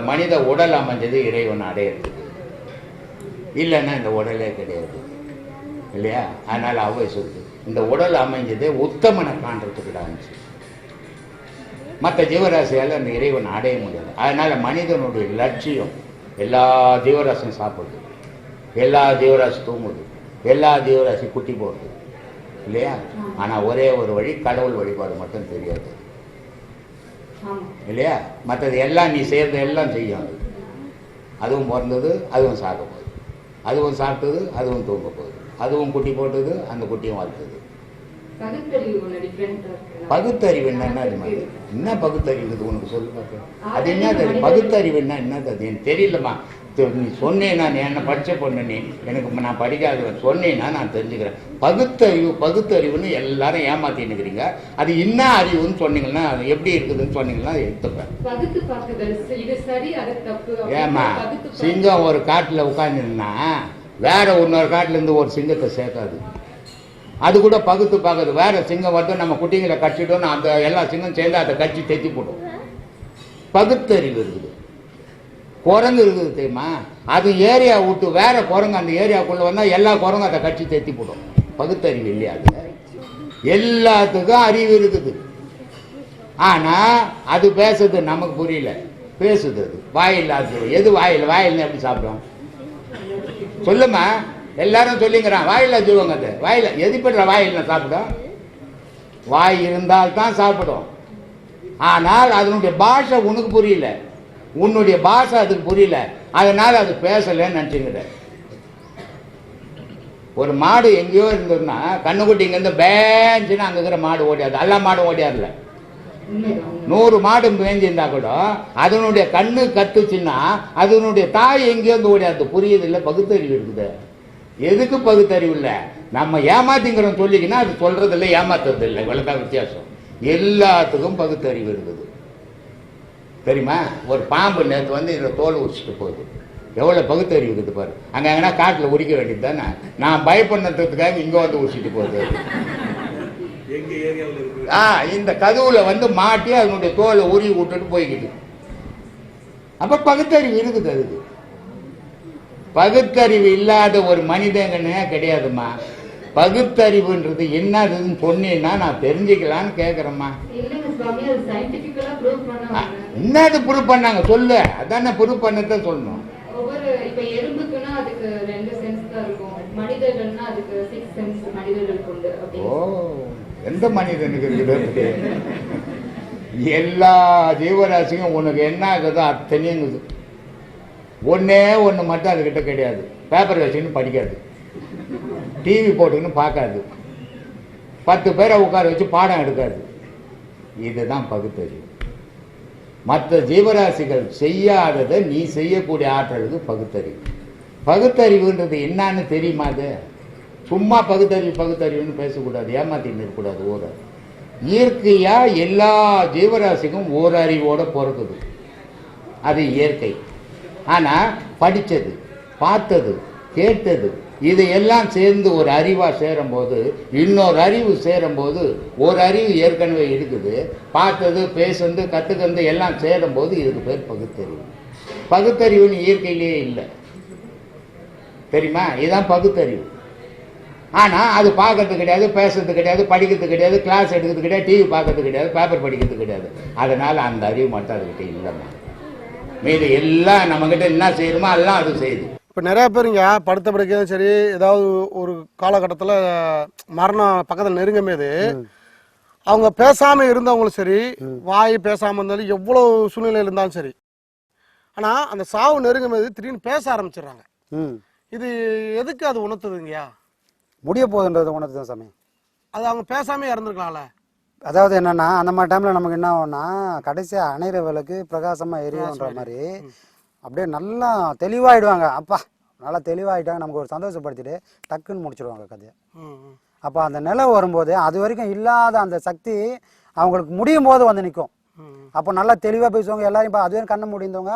மனித உடல் அமைஞ்சது இறைவன் அடையிறது. இல்லைன்னா இந்த உடலே கிடையாது. இல்லையா? அதனால அவை சொல்லுது. இந்த உடல் அமைஞ்சது உத்தமனை காண்றதுக்கு இருந்துச்சு மற்ற ஜீவராசியால் அந்த இறைவன் அடைய முடியாது. அதனால மனிதனுடைய லட்சியம் எல்லா ஜீவராசியும் சாப்பிடுது. எல்லா ஜீவராசி தூங்குது. எல்லா ஜீவராசி குட்டி போடுது. இல்லையா? ஆனால் ஒரே ஒரு வழி கடவுள் வழிபாடு மட்டும் தெரியாது. இல்லையா? மற்றது எல்லாம் நீ செய்கிறது எல்லாம் செய்யும் அது. அதுவும் பிறந்தது அதுவும் சாக போகுது. அதுவும் சாப்பிட்டது அதுவும் தூங்க போகுது. அதுவும் குட்டி போட்டது அந்த குட்டியும் வளர்த்தது. பகுத்தறிவு பகுத்தறிவு என்னன்னா அது மாதிரி என்ன பகுத்தறிவு உனக்கு? சொல்லு பார்க்க அது என்ன தெரியும்? பகுத்தறிவுன்னா என்னது அது எனக்கு தெரியலம்மா. நீ சொன்னேன்னா நீ என்ன படிச்ச பொண்ணு நீ. எனக்கு நான் படிக்காதவன் சொன்னேன்னா நான் தெரிஞ்சுக்கிறேன். பகுத்தறிவு பகுத்தறிவுன்னு எல்லாரும் ஏமாத்தின்னு இருக்கிறீங்க அது என்ன அறிவுன்னு சொன்னீங்கன்னா அது எப்படி இருக்குதுன்னு சொன்னீங்கன்னா அதை எடுத்துப்பேன். ஏமா சிங்கம் ஒரு காட்டில் உட்காந்துருந்தா வேற இன்னொரு காட்டுல இருந்து ஒரு சிங்கத்தை சேர்க்காது. அது கூட பகுத்து பார்க்குது. வேற சிங்கம் வந்து நம்ம குட்டிங்களை கடிச்சிட்டோம்னு அந்த எல்லா சிங்கம் சேர்ந்து அதை கட்சி தைச்சி போடும். பகுத்தறிவு இருக்குது. குரங்கு இருக்குது தெரியுமா? அது ஏரியா விட்டு வேற குரங்கு அந்த ஏரியாக்குள்ள வந்தா எல்லா குரங்கும் அதை கட்சி தேத்தி போடும். பகுத்தறிவு இல்லையா அது? எல்லாத்துக்கும் அறிவு இருக்குது. ஆனா அது பேசுறது நமக்கு புரியல. பேசுது அது. வாயில்லாத எது வாயில் வாயில் எப்படி சாப்பிடும்? சொல்லுமா? எல்லாரும் சொல்லிங்கிறான். வாயில சொல்லுவாங்க அது. வாயில எது பெற்ற வாயில் சாப்பிடும்? வாய் இருந்தால் தான் சாப்பிடும். ஆனால் அதனுடைய பாஷை உனக்கு புரியல. உன்னுடைய பாஷை அதுக்கு புரியல. அதனால் அது பேசலைன்னு நினச்சிக்கிறேன் ஒரு மாடு எங்கேயோ இருந்ததுன்னா கண்ணுக்குட்டி இங்கேருந்து பேஞ்சுன்னு அங்கே இருக்கிற மாடு ஓடியாது. எல்லா மாடும் ஓடியாதுல நூறு மாடு பேஞ்சிருந்தா கூட அதனுடைய கண்ணு கத்துச்சுன்னா அதனுடைய தாய் எங்கேருந்து ஓடியாது புரியுது இல்லை பகுத்தறிவு இருக்குது. எதுக்கு பகுத்தறிவு இல்லை? நம்ம ஏமாத்திங்கிறோம் சொல்லிக்கினா அது சொல்றது இல்லை ஏமாத்துறது இல்லை இவ்வளோதான் வித்தியாசம். எல்லாத்துக்கும் பகுத்தறிவு இருக்குது. தெரியுமா? ஒரு பாம்பு நேற்று வந்து இதில் தோல் உரிச்சிட்டு போகுது. எவ்வளோ பகுத்தறிவு இருக்குது பாரு. அங்கே எங்கன்னா காட்டில் உரிக்க வேண்டியது தானே? நான் பயப்படுறதுக்காக இங்கே வந்து உரிச்சிட்டு போகுது. ஆ இந்த கதவுல வந்து மாட்டி அதனுடைய தோலை உருவி விட்டுட்டு போய்கிட்டு. அப்ப பகுத்தறிவு இருக்குது அதுக்கு. பகுத்தறிவு இல்லாத ஒரு மனிதங்கன்னே கிடையாதும்மா. பகுத்தறிவுன்றது என்னதுன்னு சொன்னீங்கன்னா நான் தெரிஞ்சுக்கலான்னு கேட்குறேம்மா என்னது ப்ரூவ் பண்ணாங்க? சொல்லு. அதானே ப்ரூவ் பண்ணதான் சொல்லணும். ஓ எந்த மனிதனுக்கு இருக்குது எல்லா ஜீவராசியும் உனக்கு என்ன ஆகுதோ அத்தனையும் இருக்குது. ஒன்றே ஒன்று மட்டும் அதுக்கிட்ட கிடையாது. பேப்பர் வச்சுன்னு படிக்காது. டிவி போட்டுக்கின்னு பார்க்காது. பத்து பேரை உட்கார வச்சு பாடம் எடுக்காது. இதுதான் பகுத்தறிவு. மற்ற ஜீவராசிகள் செய்யாததை நீ செய்யக்கூடிய ஆற்றலுக்கு பகுத்தறிவு. பகுத்தறிவுன்றது என்னன்னு தெரியுமா அது? சும்மா பகுத்தறிவு பகுத்தறிவுன்னு பேசக்கூடாது ஏமாத்தின்னு இருக்கக்கூடாது ஓர இயற்கையாக எல்லா ஜீவராசிக்கும் ஓரறிவோடு பிறக்குது அது இயற்கை. ஆனால் படித்தது பார்த்தது கேட்டது இது எல்லாம் சேர்ந்து ஒரு அறிவாக சேரும்போது இன்னொரு அறிவு சேரும்போது ஒரு அறிவு ஏற்கனவே இருக்குது. பார்த்தது பேசுனது கற்றுக்கிறது எல்லாம் சேரும்போது இதுக்கு பேர் பகுத்தறிவு. பகுத்தறிவுன்னு இயற்கையிலேயே இல்லை. தெரியுமா? இதுதான் பகுத்தறிவு. ஆனால் அது பார்க்கறது கிடையாது பேசுறது கிடையாது படிக்கிறது கிடையாது கிளாஸ் எடுக்கிறது கிடையாது டிவி பார்க்கறது கிடையாது பேப்பர் படிக்கிறது கிடையாது. அதனால் அந்த அறிவு மட்டும் அதுக்கிட்ட இல்லைம்மா. மீது எல்லாம் நம்மக்கிட்ட என்ன செய்யணுமோ எல்லாம் அது செய்யுது. இப்போ நிறைய பேருங்க படுத்த படுக்கையும் சரி ஏதாவது ஒரு காலகட்டத்தில் மரணம் பக்கத்தில் நெருங்கும்போது அவங்க பேசாம இருந்தவங்களும் சரி வாய் பேசாம இருந்தாலும் எவ்வளோ சூழ்நிலையில் இருந்தாலும் சரி. ஆனா அந்த சாவு நெருங்கும்போது திடீர்னு பேச ஆரம்பிச்சிடுறாங்க. ம். இது எதுக்கு அது உணர்த்துதுங்கய்யா? முடிய போகுதுன்றது உணர்த்து தான் சாமி. அது அவங்க பேசாமே இறந்துருக்கலாம்ல. அதாவது என்னன்னா அந்த மாதிரி டைம்ல நமக்கு என்ன ஆகும்னா கடைசியா அணைகிற விளக்கு பிரகாசமா எரியும்ன்ற மாதிரி அப்படியே நல்லா தெளிவாயிடுவாங்க. அப்பா நல்லா தெளிவாயிட்டாங்க. நமக்கு ஒரு சந்தோஷப்படுத்திட்டு டக்குன்னு முடிச்சிடுவாங்க கதையை. அப்போ அந்த நிலை வரும்போது அது வரைக்கும் இல்லாத அந்த சக்தி அவங்களுக்கு முடியும் போது வந்து நிற்கும். அப்போ நல்லா தெளிவாக பேசுவாங்க. எல்லாரும் இப்போ அதுவே கண்ணை முடிந்தவங்க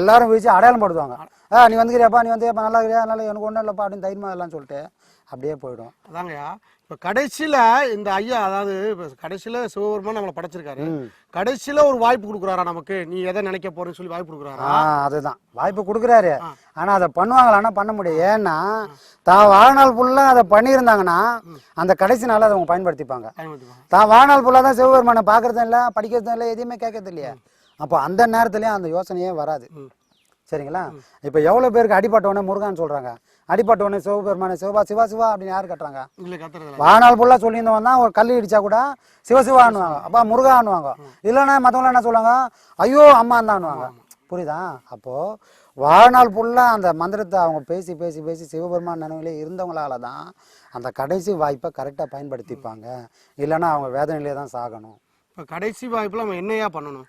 எல்லாரும் வீச்சு அடையாளம் படுத்துவாங்க. ஆ நீ வந்துக்கிறியாப்பா நீ வந்து நல்லா இருக்கிறியா நல்லா எனக்கு ஒன்றும் இல்லைப்பா அப்படின்னு தைரியமாக எல்லாம் சொல்லிட்டு அப்படியே போயிடும். அதாங்கய்யா இப்போ கடைசியில இந்த ஐயா அதாவது இப்போ கடைசியில சிவபெருமான் நம்மளை படைச்சிருக்காரு. கடைசியில ஒரு வாய்ப்பு கொடுக்குறாரா நமக்கு? நீ எதை நினைக்க போறேன்னு சொல்லி வாய்ப்பு கொடுக்குறாரா? ஆ அதுதான். வாய்ப்பு கொடுக்குறாரு. ஆனா அதை பண்ணுவாங்களான்னா பண்ண முடியும் ஏன்னா தான் வாழ்நாள் ஃபுல்லாக அதை பண்ணியிருந்தாங்கன்னா அந்த கடைசி நாள் அதை அவங்க பயன்படுத்திப்பாங்க. பயன்படுத்திப்பாங்க. தான் வாழ்நாள் ஃபுல்லாக தான் சிவபெருமானை பார்க்கறதும் இல்லை படிக்கிறதும் இல்லை எதையுமே கேட்கறது இல்லையா அப்போ அந்த நேரத்துலயும் அந்த யோசனையே வராது. சரிங்களா? இப்போ எவ்வளோ பேருக்கு அடிபட்டவனே முருகான்னு சொல்றாங்க. அடிபட்டவனே சிவபெருமானை சிவபா சிவா சிவா அப்படின்னு யார் கட்டுறாங்க வாழ்நாள் ஃபுல்லாக சொல்லியிருந்தவன் தான் ஒரு கல் இடிச்சா கூட சிவசிவான்னுவாங்க அப்பா முருகான்னுவாங்க இல்லைன்னா மற்றவங்க என்ன சொல்லுவாங்க? ஐயோ அம்மாந்தான்னுவாங்க புரியுதா? அப்போ வாழ்நாள் ஃபுல்லாக அந்த மந்திரத்தை அவங்க பேசி பேசி பேசி சிவபெருமான் நினைவிலே இருந்தவங்களால தான் அந்த கடைசி வாய்ப்பை கரெக்டாக பயன்படுத்திப்பாங்க. இல்லைன்னா அவங்க வேதனையிலே தான் சாகணும். இப்போ கடைசி வாய்ப்புல நம்ம என்னையா பண்ணணும்?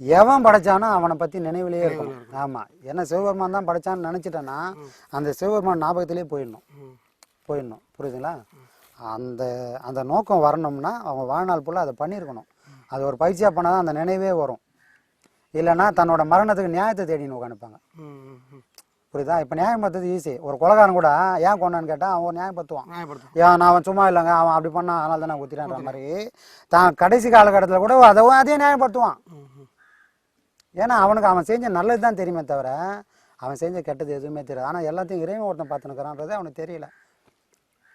எவன் படைச்சானோ அவனை பற்றி நினைவிலேயே இருக்கணும். ஆமாம் ஏன்னா சிவபெருமான் தான் படைச்சான்னு நினச்சிட்டேன்னா அந்த சிவபெருமான் ஞாபகத்திலே போயிடணும். போயிடணும். புரியுதுங்களா? அந்த அந்த நோக்கம் வரணும்னா அவங்க வாழ்நாள் ஃபுல்லாக அதை பண்ணியிருக்கணும். அது ஒரு பயிற்சியாக பண்ணால் தான் அந்த நினைவே வரும். இல்லைன்னா தன்னோட மரணத்துக்கு நியாயத்தை தேடின்னு உட்காந்துப்பாங்க. புரியுதா? இப்போ நியாயம் பார்த்தது ஈஸி ஒரு கொலகாரன் கூட ஏன் கொண்டான்னு கேட்டால் அவன் நியாயம் பத்துவான் ஏன் நான் அவன் சும்மா இல்லைங்க அவன் அப்படி பண்ணான் அதனால தான் நான் குத்திட்டான்ற மாதிரி. தான் கடைசி காலகட்டத்தில் கூட அதவும் அதே நியாயப்படுத்துவான். ஏன்னா அவனுக்கு அவன் செஞ்ச நல்லது தான் தெரியுமே தவிர அவன் செஞ்ச கெட்டது எதுவுமே தெரியாது. ஆனால் எல்லாத்தையும் இறைவன் ஒருத்தன் பார்த்துனுக்கிறான்றது அவனுக்கு தெரியல.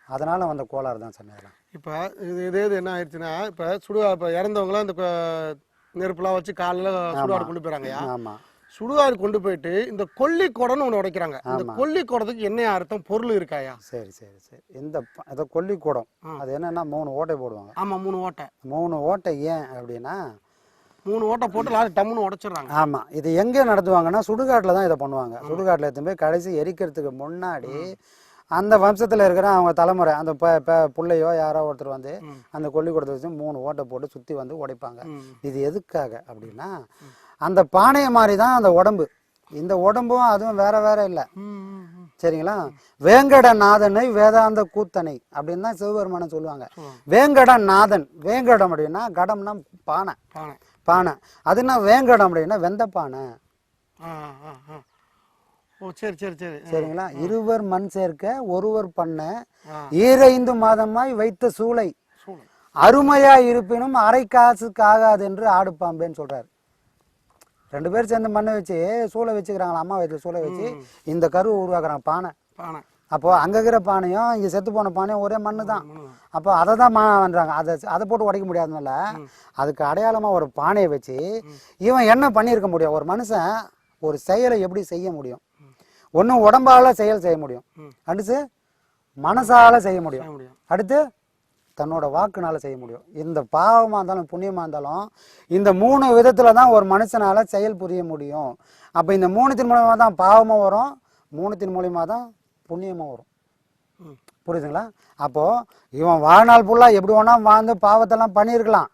அதனால வந்த கோளாறு தான் சொன்னேன் இப்போ இது இதே இது என்ன ஆயிடுச்சுன்னா இப்போ சுடுகா இப்போ இறந்தவங்களாம் இந்த நெருப்புலாம் வச்சு காலையில் சுடுகாடு கொண்டு போயிறாங்கய்யா. ஆமாம் சுடுகாடு கொண்டு போயிட்டு இந்த கொல்லி குடம்னு ஒன்று உடைக்கிறாங்க. இந்த கொல்லி குடத்துக்கு என்ன அர்த்தம் பொருள் இருக்காயா? சரி சரி சரி. இந்த ப- இந்த கொல்லிக்கூடம் அது என்னன்னா மூணு ஓட்டை போடுவாங்க. ஆமா மூணு ஓட்டை. மூணு ஓட்டை ஏன் அப்படின்னா மூணு ஓட்டை போட்டு லாரி டம்முன்னு உடைச்சிடுறாங்க. ஆமாம் இது எங்கே நடத்துவாங்கன்னா சுடுகாட்டில் தான் இதை பண்ணுவாங்க. சுடுகாட்டில் எடுத்து போய் கடைசி எரிக்கிறதுக்கு முன்னாடி அந்த வம்சத்தில் இருக்கிற அவங்க தலைமுறை அந்த புள்ளையோ யாரோ ஒருத்தர் வந்து அந்த கொல்லிக்கூடத்தை வச்சு மூணு ஓட்டை போட்டு சுற்றி வந்து உடைப்பாங்க. இது எதுக்காக அப்படின்னா அந்த பானையை மாதிரி தான் அந்த உடம்பு. இந்த உடம்பும் அதுவும் வேற வேற இல்லை. சரிங்களா? வேங்கடநாதனை வேதாந்த கூத்தனை அப்படின்னு தான் சிவபெருமானை சொல்லுவாங்க. வேங்கடநாதன். வேங்கடம் அப்படின்னா கடம்னா பானை. பானை. பானை அதுனா வேங்கடம் அப்படின்னா வெந்த பானை. ஓ சரி சரி சரி. சரிங்களா? இருவர் மண் சேர்க்க ஒருவர் பண்ண. ஈரைந்து மாதமாய் வைத்த சூளை. அருமையா இருப்பினும் அரை காசுக்கு ஆகாது என்று ஆடுப்பாம்பேன்னு சொல்றாரு. ரெண்டு பேர் சேர்ந்து மண்ணை வச்சு சூளை வச்சுக்கிறாங்களா அம்மா வயிற்றுல சூளை வச்சு இந்த கருவை உருவாக்குறாங்க பானை. பானை. அப்போ அங்க இருக்கிற பானையும் இங்க செத்து போன பானையும் ஒரே மண்ணு தான். அப்போ அதை தான் பண்றாங்க. அதை அதை போட்டு உடைக்க முடியாதனால அதுக்கு அடையாளமா ஒரு பானையை வச்சு இவன் என்ன பண்ணியிருக்க முடியும்? ஒரு மனுஷன் ஒரு செயலை எப்படி செய்ய முடியும்? ஒண்ணு உடம்பால செயல் செய்ய முடியும். அடுத்து மனசால செய்ய முடியும். அடுத்து தன்னோட வாக்குனால செய்ய முடியும். இந்த பாவமா இருந்தாலும் புண்ணியமா இருந்தாலும் இந்த மூணு விதத்துல தான் ஒரு மனுஷனால செயல் புரிய முடியும். அப்ப இந்த மூணுத்தின் மூலியமா தான் பாவமும் வரும். மூணுத்தின் மூலியமா தான் புண்ணியமும் வரும். புரியுதுங்களா? அப்போ இவன் வாழ்நாள் ஃபுல்லா எப்படி வேணா வாழ்ந்து பாவத்தெல்லாம் பண்ணியிருக்கலாம்.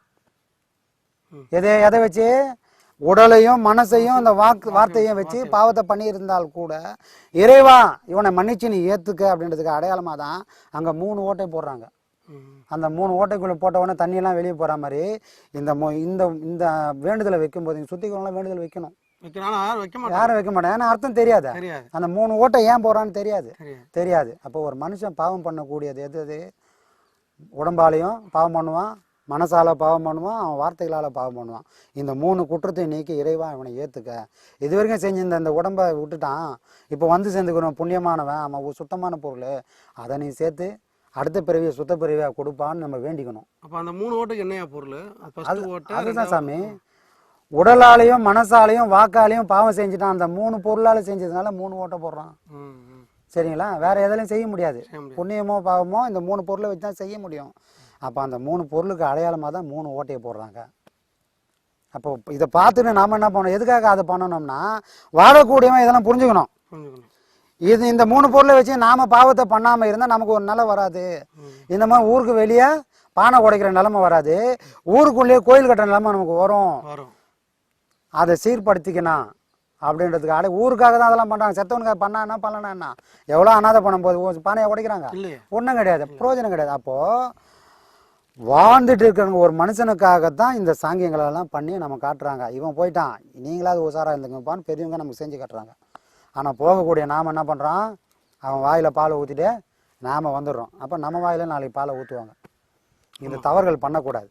எதை எதை வச்சு? உடலையும் மனசையும் இந்த வாக்கு வார்த்தையும் வச்சு பாவத்தை பண்ணியிருந்தால் கூட இறைவா இவனை மன்னிச்சு நீ ஏத்துக்க அப்படின்றதுக்கு அடையாளமா தான் அங்க மூணு ஓட்டை போடுறாங்க. அந்த மூணு ஓட்டைக்குள்ள போட்ட உடனே தண்ணியெல்லாம் வெளியே போற மாதிரி இந்த மொ- இந்த இந்த வேண்டுதலை வைக்கும்போது இங்க சுத்திக்கிறவங்களாம் வேண்டுதல் வைக்கணும். யாரும் வைக்க மாட்டாங்க ஏன்னா அர்த்தம் தெரியாது. அந்த மூணு ஓட்டை ஏன் போறான்னு தெரியாது. தெரியாது. அப்போ ஒரு மனுஷன் பாவம் பண்ணக்கூடியது எது எது உடம்பாலையும் பாவம் பண்ணுவான் மனசால பாவம் பண்ணுவான் அவன் வார்த்தைகளால் பாவம் பண்ணுவான். இந்த மூணு குற்றத்தை நீக்கி இறைவா அவனை ஏற்றுக்க இது வரைக்கும் செஞ்சிருந்த இந்த உடம்பை விட்டுட்டான். இப்போ வந்து சேர்ந்துக்கிறவன் புண்ணியமானவன் அவன் சுத்தமான பொருள். அதை நீ சேர்த்து அடுத்த பிறவியை சுத்த பிறவியாக கொடுப்பான்னு நம்ம வேண்டிக்கணும். அப்ப அந்த மூணு ஓட்டுக்கு என்னையா பொருள்? அது அதுதான் சாமி. உடலாலையும் மனசாலையும் வாக்காலையும் பாவம் செஞ்சுட்டான். அந்த மூணு பொருளால செஞ்சதுனால மூணு ஓட்டை போடுறான். சரிங்களா? வேற எதுலையும் செய்ய முடியாது. புண்ணியமோ பாவமோ இந்த மூணு பொருளை வச்சு தான் செய்ய முடியும். அப்போ அந்த மூணு பொருளுக்கு அடையாளமாக தான் மூணு ஓட்டையை போடுறாங்க. அப்போ இதை பார்த்துட்டு நாம என்ன பண்ணணும்? எதுக்காக அதை பண்ணணும்னா வாழக்கூடியவன் இதெல்லாம் புரிஞ்சுக்கணும். இது இந்த மூணு பொருளை வச்சு நாம பாவத்தை பண்ணாம இருந்தா நமக்கு ஒரு நிலை வராது. இந்த மாதிரி ஊருக்கு வெளியே பானை உடைக்கிற நிலைமை வராது. ஊருக்குள்ளேயே கோயில் கட்டுற நிலைமை நமக்கு வரும். அதை சீர்படுத்திக்கணும் அப்படின்றதுக்கு அடை ஊருக்காக தான் அதெல்லாம் பண்றாங்க. செத்தவனுக்காக பண்ணா என்ன பண்ணலன்னா என்ன? எவ்வளோ அனாதை பண்ணும் போது ஒரு பானையை உடைக்கிறாங்க? ஒன்றும் கிடையாது. பிரயோஜனம் கிடையாது. அப்போ வாழ்ந்துட்டு இருக்கிறவங்க ஒரு மனுஷனுக்காகத்தான் இந்த சாங்கியங்களை எல்லாம் பண்ணி நம்ம காட்டுறாங்க. இவன் போயிட்டான். நீங்களாவது உசாரா இருந்துங்கப்பான்னு பெரியவங்க நமக்கு செஞ்சு காட்டுறாங்க. ஆனால் போகக்கூடிய நாம் என்ன பண்ணுறோம் அவன் வாயில் பால் ஊற்றிட்டு நாம் வந்துடுறோம். அப்போ நம்ம வாயில நாளைக்கு பாலை ஊற்றுவாங்க இந்த தவறுகள் பண்ணக்கூடாது.